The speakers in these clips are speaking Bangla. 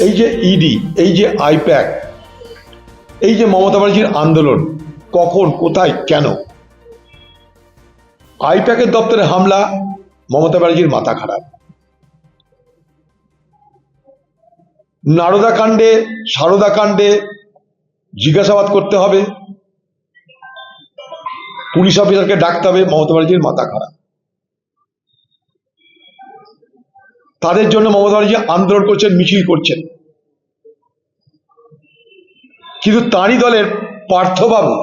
এই যে ইডি এই যে আইপ্যাক এই যে মমতা ব্যানার্জির আন্দোলন, কখন, কোথায়, কেন? আইপ্যাকের দপ্তরে হামলা, মমতা ব্যানার্জির মাথা খারাপ। নারদা কাণ্ডে, সারদা কাণ্ডে জিজ্ঞাসাবাদ করতে হবে। পুলিশ অফিসারকে ডাকতে হবে, মমতা ব্যানার্জির মাথা খারাপ। তাদের জন্য মমতা ব্যানার্জি আন্দোলন করছেন, মিছিল করছেন। কিন্তু তাঁরই দলের পার্থবাবু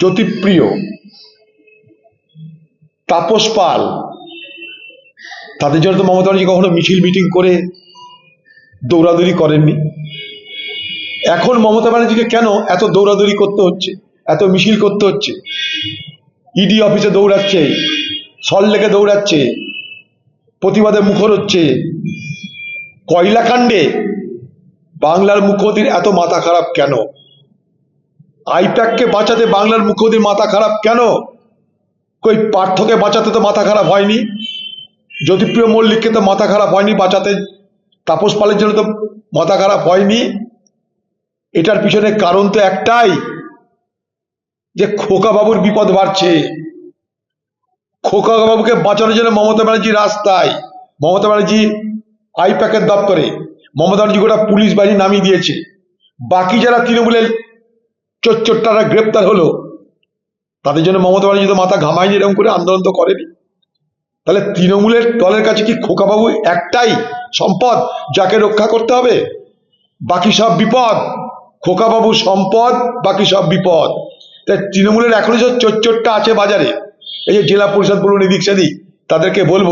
জ্যোতিপ্রিয়, তাপস পাল, তাদের জন্য তো মমতা ব্যানার্জি কখনো মিছিল মিটিং করে দৌড়াদৌড়ি করেননি। এখন মমতা ব্যানার্জিকে কেন এত দৌড়াদৌড়ি করতে হচ্ছে, এত মিছিল করতে হচ্ছে? ইডি অফিসে দৌড়াচ্ছে সল্লেকে দৌড়াচ্ছে, প্রতিবাদে মুখর হচ্ছে কয়লা কাণ্ডে বাংলার মুখ্যমন্ত্রীর এত মাথা খারাপ কেন? আইপ্যাককে বাঁচাতে বাংলার মুখ্যমন্ত্রীর মাথা খারাপ কেন? কই, পার্থকে বাঁচাতে তো মাথা খারাপ হয়নি? জ্যোতিপ্রিয় মল্লিককে তো মাথা খারাপ হয়নি বাঁচাতে? তাপস পালের জন্য তো মাথা খারাপ হয়নি? এটার পিছনে কারণ তো একটাই, যে খোকা বাবুর বিপদ বাড়ছে। খোকা বাবুকে বাঁচানোর জন্য মমতা ব্যানার্জি রাস্তায়, মমতা ব্যানার্জি আইপ্যাকের দপ্তরে। মমতা ব্যানার্জি গোটা পুলিশ বাহিনী নামিয়ে দিয়েছে। বাকি যারা তৃণমূলের চোরটারা গ্রেপ্তার হলো, তাদের জন্য মমতা ব্যানার্জি তো মাথা ঘামায়নি, এরকম করে আন্দোলন তো করেনি। তাহলে তৃণমূলের দলের কাছে কি খোকাবাবু একটাই সম্পদ যাকে রক্ষা করতে হবে? বাকি সব বিপদ। খোকাবাবু সম্পদ, বাকি সব বিপদ। তাই তৃণমূলের এখনও যে চোরটা আছে বাজারে। এই যে জেলা পরিষদ বলুন, এদিক সেদিক, তাদেরকে বলব,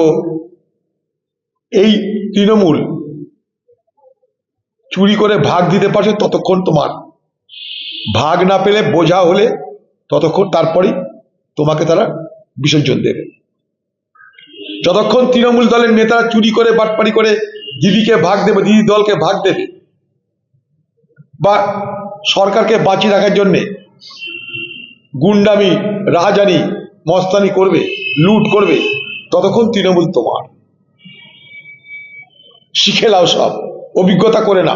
এই তৃণমূল চুরি করে ভাগ দিতে পারছে ততক্ষণ তোমার। ভাগ না পেলে বোঝা হলে ততক্ষণ তারপরেই তোমাকে তারা বিসর্জন দেবে। যতক্ষণ তৃণমূল দলের নেতারা চুরি করে বাটপাড়ি করে দিদিকে ভাগ দেবে, দিদি দলকে ভাগ দেবে, বা সরকারকে বাঁচিয়ে রাখার জন্যে গুন্ডামি, রাহাজানি, মস্তানি করবে, লুট করবে, ততক্ষণ তৃণমূল তোমার। শিখে নাও সব। অভিজ্ঞতা করে না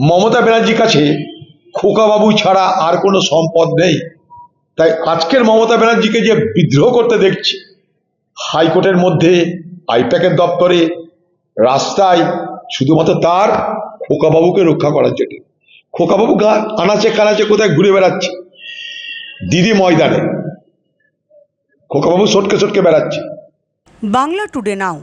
মমতা ব্যানার্জির কাছে খোকাবাবু ছাড়া আর কোনো সম্পদ নেই। তাই আজকের মমতা ব্যানার্জিকে যে বিদ্রোহ করতে দেখছি, হাইকোর্টের মধ্যে, আইপ্যাকের দপ্তরে, রাস্তায়, শুধুমাত্র তার খোকাবাবুকে রক্ষা করার জন্য। খোকাবাবু গা আনাচে কানাচে কোথায় ঘুরে বেড়াচ্ছে? দিদি ময়দানে। খোকাবাবু সটকে সটকে বেড়াচ্ছে। Bangla today now.